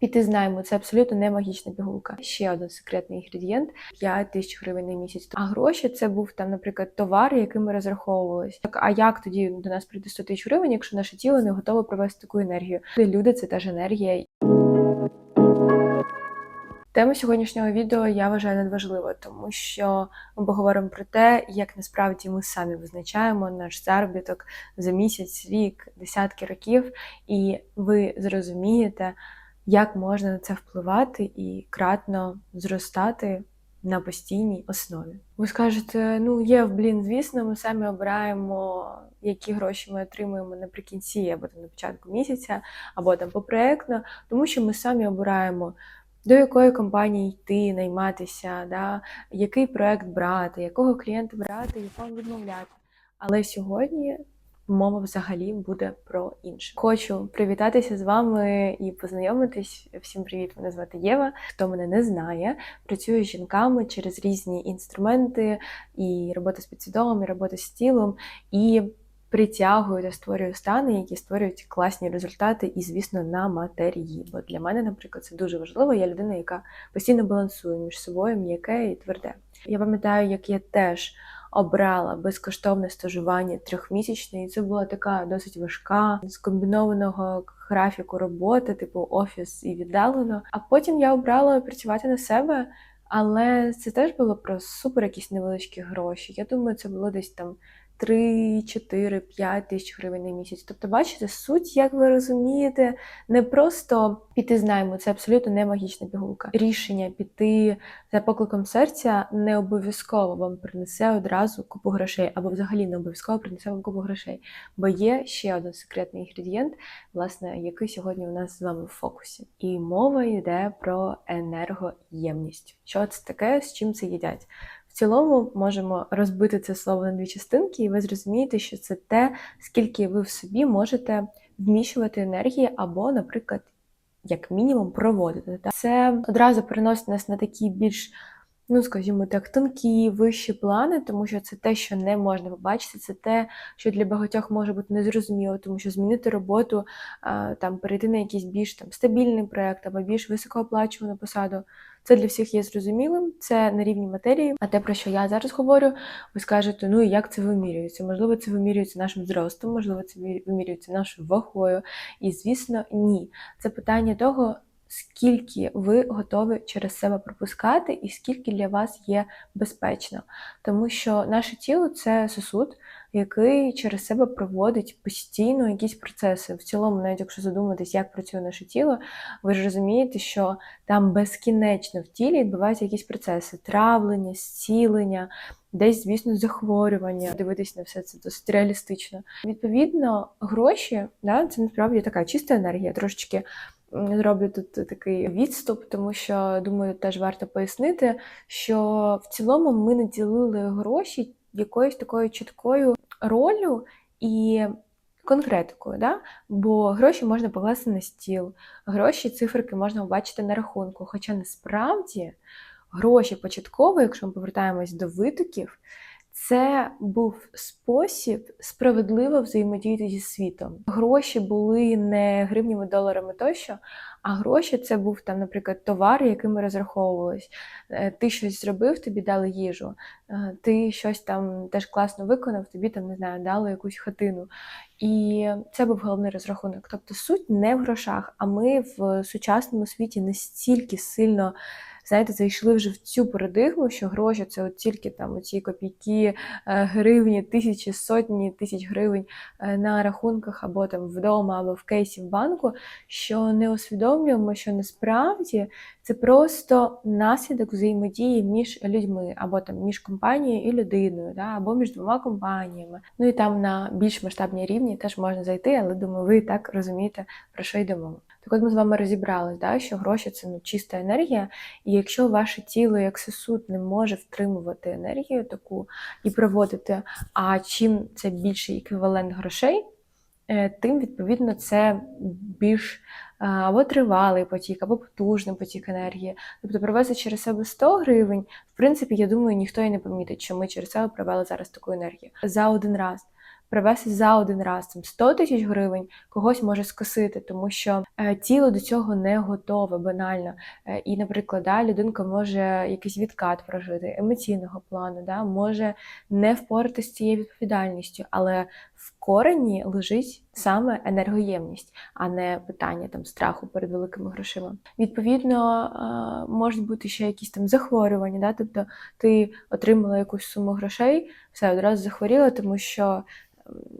Піти з найму це абсолютно не магічна пігулка. Ще один секретний інгредієнт 5 тисяч гривень на місяць. А гроші це був там, наприклад, товар, яким ми розраховувалися. Так, а як тоді до нас прийде 100 тисяч гривень, якщо наше тіло не готове провести таку енергію? Люди це теж енергія. Тема сьогоднішнього відео я вважаю надважливою, тому що ми поговоримо про те, як насправді ми самі визначаємо наш заробіток за місяць, рік, десятки років, і ви зрозумієте, як можна на це впливати і кратно зростати на постійній основі. Ви скажете, ну є в блін, звісно, ми самі обираємо, які гроші ми отримуємо наприкінці або там на початку місяця, або там попроектно, тому що ми самі обираємо. До якої компанії йти, найматися, да, який проект брати, якого клієнта брати, якого відмовляти. Але сьогодні мова взагалі буде про інше. Хочу привітатися з вами і познайомитись. Всім привіт! Мене звати Єва. Хто мене не знає, працюю з жінками через різні інструменти, і робота з підсвідомим, і робота з тілом. і притягую та створюю стани, які створюють класні результати, і, звісно, на матерії. Бо для мене, наприклад, це дуже важливо. Я людина, яка постійно балансує між собою м'яке і тверде. Я пам'ятаю, як я теж обрала безкоштовне стажування трьохмісячне, і це була така досить важка з комбінованого графіку роботи, типу офіс і віддалено. А потім я обрала працювати на себе. Але це теж було про супер якісь невеличкі гроші. Я думаю, це було десь там 3, 4, 5 тисяч гривень на місяць. Тобто, бачите, суть, як ви розумієте, не просто піти з найму, це абсолютно не магічна пігулка. Рішення піти за покликом серця не обов'язково вам принесе одразу купу грошей, або взагалі не обов'язково принесе вам купу грошей. Бо є ще один секретний інгредієнт, власне, який сьогодні у нас з вами в фокусі. І мова йде про енергоємність. Що це таке, з чим це їдять? В цілому можемо розбити це слово на дві частинки, і ви зрозумієте, що це те, скільки ви в собі можете вміщувати енергії, або, наприклад, як мінімум, проводити. Це одразу переносить нас на такі більш ну, скажімо так, тонкі, вищі плани, тому що це те, що не можна побачити, це те, що для багатьох може бути незрозуміло, тому що змінити роботу, там перейти на якийсь більш там стабільний проект або більш високооплачувану посаду. Це для всіх є зрозумілим, це на рівні матерії. А те, про що я зараз говорю, ви скажете, ну і як це вимірюється? Можливо, це вимірюється нашим зростом, можливо, це вимірюється нашою вагою. І, звісно, ні. Це питання того, скільки ви готові через себе пропускати, і скільки для вас є безпечно. Тому що наше тіло це сосуд, який через себе проводить постійно якісь процеси. В цілому, навіть якщо задуматись, як працює наше тіло, ви ж розумієте, що там безкінечно в тілі відбуваються якісь процеси: травлення, зцілення. Десь, звісно, захворювання, дивитись на все це досить реалістично. Відповідно, гроші да, це насправді така чиста енергія, трошечки Зроблю тут такий відступ, тому що думаю, теж варто пояснити, що в цілому ми не ділили гроші якоюсь такою чіткою ролью і конкретикою. Да? Бо гроші можна покласти на стіл, гроші, циферки можна побачити на рахунку. Хоча насправді гроші початково, якщо ми повертаємось до витоків, це був спосіб справедливо взаємодіяти зі світом. Гроші були не гривнями, доларами тощо, а гроші це був там, наприклад, товар, яким ми розраховувались. Е, ти щось зробив, тобі дали їжу, е, ти щось там теж класно виконав, тобі там не знаю, дали якусь хатину. І це був головний розрахунок. Тобто суть не в грошах, а ми в сучасному світі настільки сильно знаєте, зайшли вже в цю парадигму, що гроші це от тільки там оці копійки, е, гривні, тисячі, сотні тисяч гривень е, на рахунках або там вдома, або в кейсі в банку, що не усвідомлюємо, що насправді це просто наслідок взаємодії між людьми, або там між компанією і людиною, да, або між двома компаніями. Ну і там на більш масштабній рівні теж можна зайти, але думаю, ви так розумієте, про що йдемо. Так от ми з вами розібрали, да, що гроші це ну, чиста енергія, і якщо ваше тіло як сосуд не може втримувати енергію таку і проводити, а чим це більший еквівалент грошей, е, тим відповідно це більш або тривалий потік, або потужний потік енергії. Тобто провести через себе 100 гривень, в принципі, я думаю, ніхто і не помітить, що ми через себе провели зараз таку енергію за один раз. привести за один раз там 100 тисяч гривень, когось може скосити, тому що е, тіло до цього не готове банально. Е, і, наприклад, да, людинка може якийсь відкат прожити емоційного плану, да, може не впоратися з цією відповідальністю, але в корені лежить саме енергоємність, а не питання там страху перед великими грошима. Відповідно, е, можуть бути ще якісь там захворювання, да? тобто ти отримала якусь суму грошей, все одразу захворіла, тому що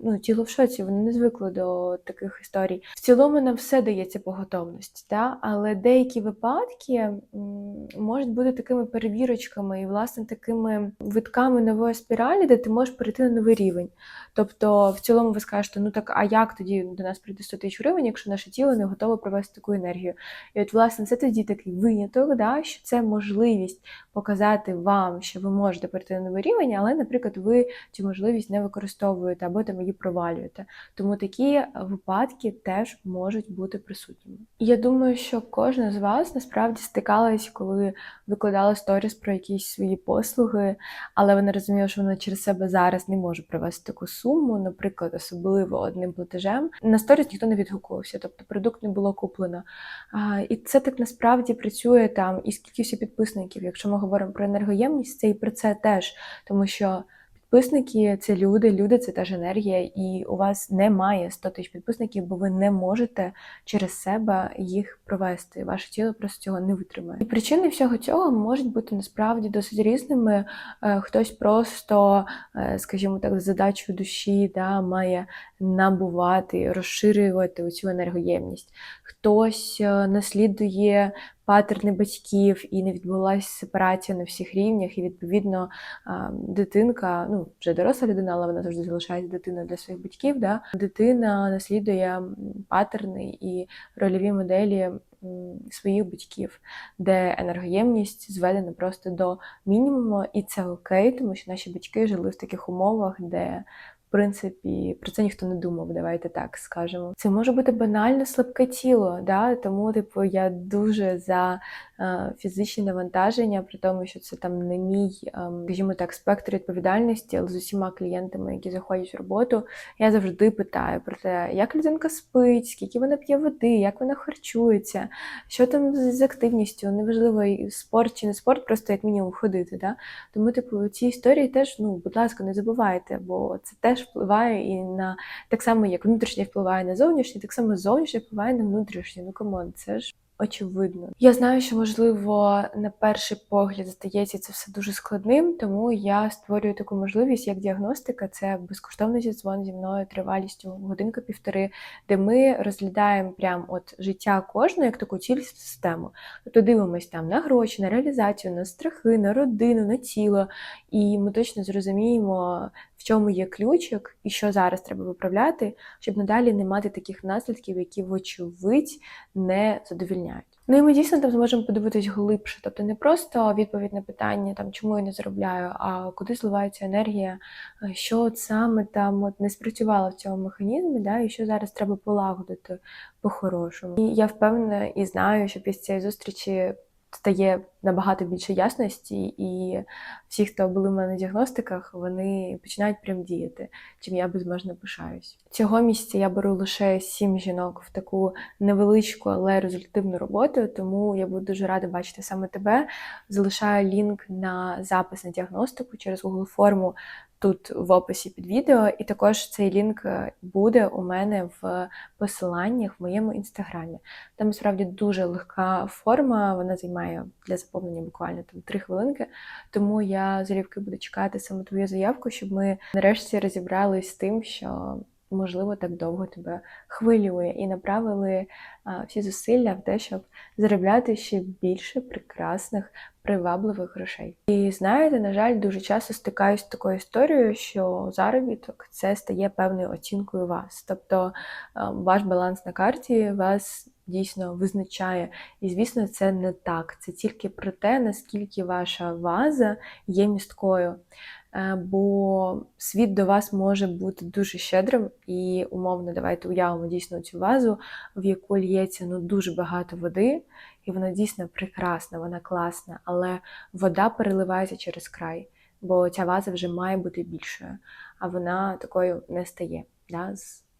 ну, тіло в шоці, вони не звикли до таких історій. В цілому нам все дається по готовності, да? але деякі випадки можуть бути такими перевірочками і, власне, такими витками нової спіралі, де ти можеш перейти на новий рівень. Тобто, в цілому ви скажете, ну так, а як тоді до нас прийде 100 тисяч гривень, якщо наше тіло не готове провести таку енергію? І от, власне, це тоді такий виняток, да? що це можливість показати вам, що ви можете перейти на новий рівень, але, наприклад, ви цю можливість не використовуєте або там її провалюєте. Тому такі випадки теж можуть бути присутніми. Я думаю, що кожна з вас насправді стикалась, коли викладала сторіс про якісь свої послуги, але вона розуміла, що вона через себе зараз не може привести таку суму, наприклад, особливо одним платежем. На сторіс ніхто не відгукувався, тобто продукт не було куплено. А, І це так насправді працює там і з кількістю підписників. Якщо ми говоримо про енергоємність, це і про це теж, тому що. Підписники це люди, люди це теж енергія, і у вас немає 100 тисяч підписників, бо ви не можете через себе їх провести. Ваше тіло просто цього не витримає. І причини всього цього можуть бути насправді досить різними. Е, хтось просто, е, скажімо так, задачу душі да, має набувати, розширювати оцю енергоємність. Хтось е, наслідує патерни батьків і не відбулася сепарація на всіх рівнях. І відповідно дитинка, ну вже доросла людина, але вона завжди залишається дитиною для своїх батьків. Да? Дитина наслідує патерни і рольові моделі. Своїх батьків, де енергоємність зведена просто до мінімуму, і це окей, тому що наші батьки жили в таких умовах, де принципі, про це ніхто не думав, давайте так скажемо. Це може бути банально слабке тіло, да? тому, типу, я дуже за фізичні навантаження, при тому, що це там не мій, е, скажімо так, спектр відповідальності, але з усіма клієнтами, які заходять в роботу, я завжди питаю про те, як людинка спить, скільки вона п'є води, як вона харчується, що там з активністю, неважливо, спорт чи не спорт, просто як мінімум ходити. Да? Тому, типу, ці історії теж, ну, будь ласка, не забувайте, бо це теж впливає і на так само, як внутрішнє впливає на зовнішнє, так само зовнішнє впливає на внутрішнє. Ну камон, це ж. Очевидно, я знаю, що можливо на перший погляд здається це все дуже складним, тому я створюю таку можливість, як діагностика. Це безкоштовний зідзвон зі мною тривалістю годинка-півтори, де ми розглядаємо прям от життя кожного як таку цілісну систему. Тобто дивимось там на гроші, на реалізацію, на страхи, на родину, на тіло, і ми точно зрозуміємо, в чому є ключик і що зараз треба виправляти, щоб надалі не мати таких наслідків, які, вочевидь, не задовільняють. Ну і ми дійсно там зможемо подивитись глибше, тобто не просто відповідь на питання, там чому я не заробляю, а куди зливається енергія, що от саме там от не спрацювало в цьому механізмі, да, і що зараз треба полагодити по-хорошому. І я впевнена і знаю, що після цієї зустрічі стає набагато більше ясності, і всі, хто були в мене на діагностиках, вони починають прям діяти, чим я безмежно пишаюсь. Цього місяця я беру лише сім жінок в таку невеличку, але результативну роботу, тому я буду дуже рада бачити саме тебе. Залишаю лінк на запис на діагностику через Google форму тут в описі під відео, і також цей лінк е, буде у мене в посиланнях в моєму інстаграмі. Там справді дуже легка форма, вона займає для заповнення буквально там 3 хвилинки. Тому я залюбки буду чекати саме твою заявку, щоб ми нарешті розібрались з тим, що можливо, так довго тебе хвилює, і направили всі зусилля в те, щоб заробляти ще більше прекрасних, привабливих грошей. І знаєте, на жаль, дуже часто стикаюсь з такою історією, що заробіток це стає певною оцінкою вас. Тобто ваш баланс на карті вас. Дійсно визначає, і звісно, це не так. Це тільки про те, наскільки ваша ваза є місткою. Е, бо світ до вас може бути дуже щедрим і, умовно, давайте уявимо дійсно цю вазу, в яку лється ну, дуже багато води, і вона дійсно прекрасна, вона класна, але вода переливається через край, бо ця ваза вже має бути більшою. а вона такою не стає. Да,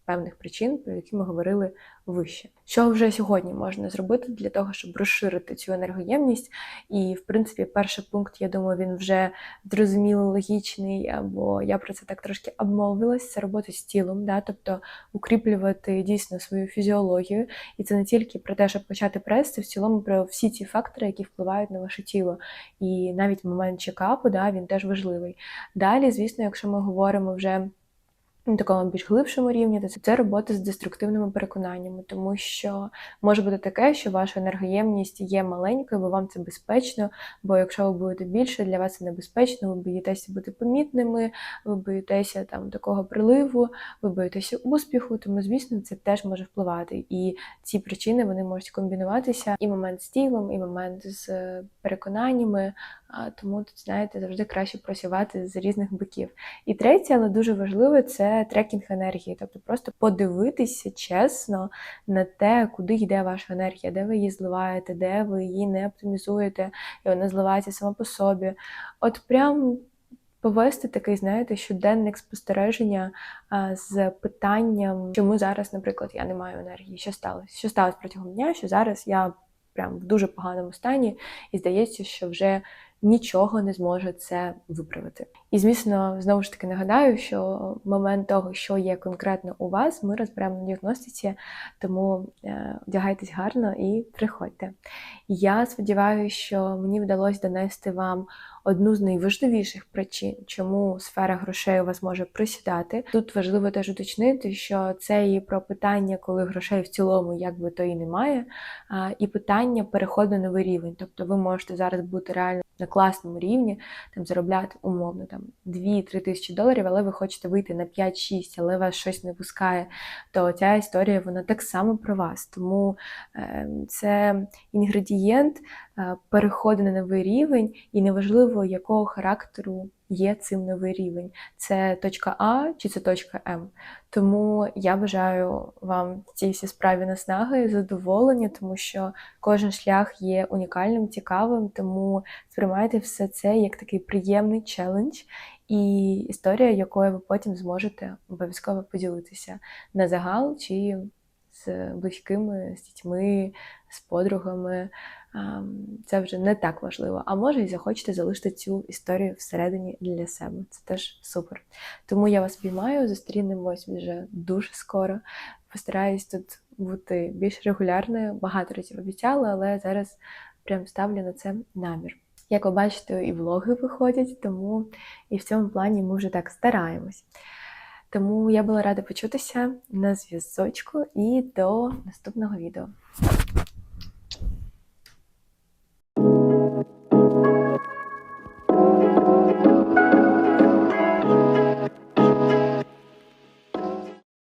певних причин, про які ми говорили вище. Що вже сьогодні можна зробити для того, щоб розширити цю енергоємність? І, в принципі, перший пункт, я думаю, він вже зрозумілий, логічний, або я про це так трошки обмовилась. Це робота з тілом, да? тобто укріплювати дійсно свою фізіологію. І це не тільки про те, щоб почати прес, це в цілому про всі ці фактори, які впливають на ваше тіло. І навіть момент чекапу, да, він теж важливий. Далі, звісно, якщо ми говоримо вже на такому більш глибшому рівні, то це робота з деструктивними переконаннями, тому що може бути таке, що ваша енергоємність є маленькою, бо вам це безпечно. Бо якщо ви будете більше, для вас це небезпечно, ви боїтеся бути помітними, ви боїтеся там такого приливу, ви боїтеся успіху, тому звісно це теж може впливати. І ці причини вони можуть комбінуватися і момент з тілом, і момент з переконаннями. Тому тут, знаєте, завжди краще працювати з різних боків. І третє, але дуже важливе, це трекінг енергії, тобто просто подивитися чесно на те, куди йде ваша енергія, де ви її зливаєте, де ви її не оптимізуєте, і вона зливається сама по собі. От прям. Повести такий, знаєте, щоденник спостереження з питанням, чому зараз, наприклад, я не маю енергії, що сталося? Що сталося протягом дня? Що зараз я прям в дуже поганому стані, і здається, що вже нічого не зможе це виправити. І звісно, знову ж таки нагадаю, що момент того, що є конкретно у вас, ми розберемо на діагностиці, тому вдягайтесь одягайтесь гарно і приходьте. Я сподіваюся, що мені вдалося донести вам одну з найважливіших причин, чому сфера грошей у вас може присідати. Тут важливо теж уточнити, що це і про питання, коли грошей в цілому якби то і немає, і питання переходу на новий рівень. Тобто ви можете зараз бути реально на класному рівні, там заробляти умовно там 2-3 тисячі доларів, але ви хочете вийти на 5-6, але вас щось не пускає, то ця історія вона так само про вас. Тому е, це інгредієнт е, переходу на новий рівень, і неважливо, якого характеру є цим новий рівень. Це точка А чи це точка М. Тому я бажаю вам ці всі справі наснаги, задоволення, тому що кожен шлях є унікальним, цікавим, тому сприймайте все це як такий приємний челендж. І історія, якою ви потім зможете обов'язково поділитися на загал чи з близькими, з дітьми, з подругами. Це вже не так важливо. А може, і захочете залишити цю історію всередині для себе. Це теж супер. Тому я вас обіймаю, зустрінемось вже дуже скоро. Постараюсь тут бути більш регулярною. Багато разів обіцяла, але зараз прям ставлю на це намір. Як ви бачите, і влоги виходять, тому і в цьому плані ми вже так стараємось. Тому я була рада почутися на зв'язочку і до наступного відео.